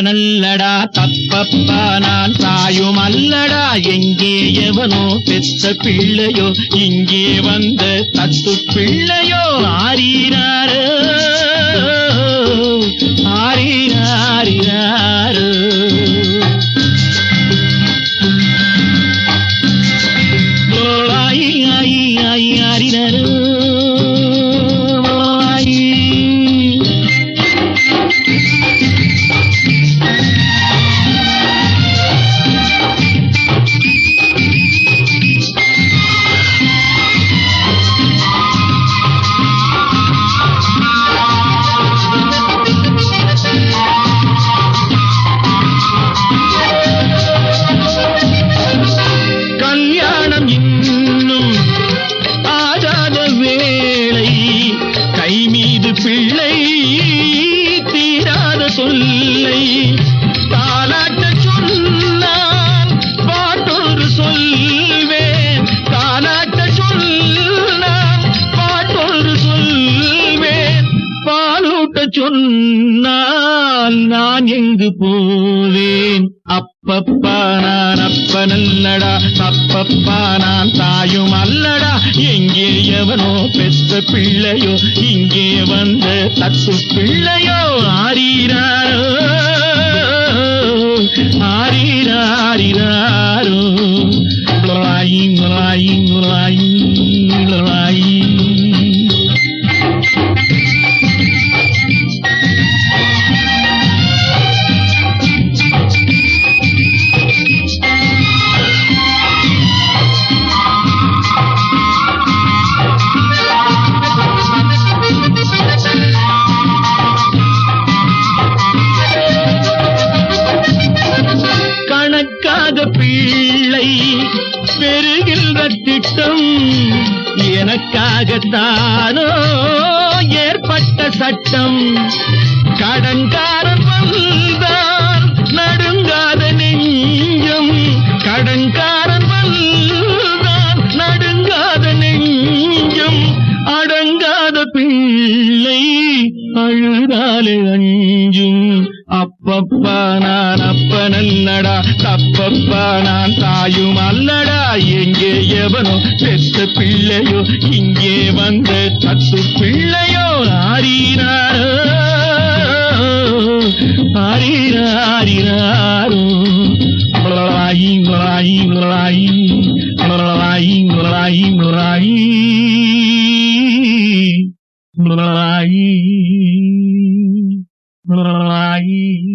நல்லடா தப்பப்பா நான் தாயும் அல்லடா எங்கே எவனோ பெத்த பிள்ளையோ இங்கே வந்த தத்து பிள்ளையோ ஆறினாரோ ஆரீராரிராரோ சொன்னால் நான் எங்கு போவேன்? அப்பப்பா நான் அப்பன் அல்லடா அப்பப்பா நான் தாயும் அல்லடா. எங்கே எவனோ பெத்த பிள்ளையோ இங்கே வந்த தத்து பிள்ளையோ ஆரீராரோ ஆரீராரிராரோ எனக்காகத்தானோ ஏற்பட்ட சட்டம்? கடன்காரன் வந்தார் நடுங்காத நெஞ்சம். கடன்காரன் வந்தார் நடுங்காத நெஞ்சம். அடங்காத பிள்ளை அழுதாலே அஞ்சும். அப்பப்பா நான் அப்பன் அல்லடா தப்பப்பா நான் தாயும் அல்லடா. எங்கே எவனோ செத்த பிள்ளையோ இங்கே வந்த தத்து பிள்ளையோ ஆறினாரோ? ஆறினாரினாரோ முளராயி முளராயி முளராயி முளராயி முளராயி முளராயி lagi.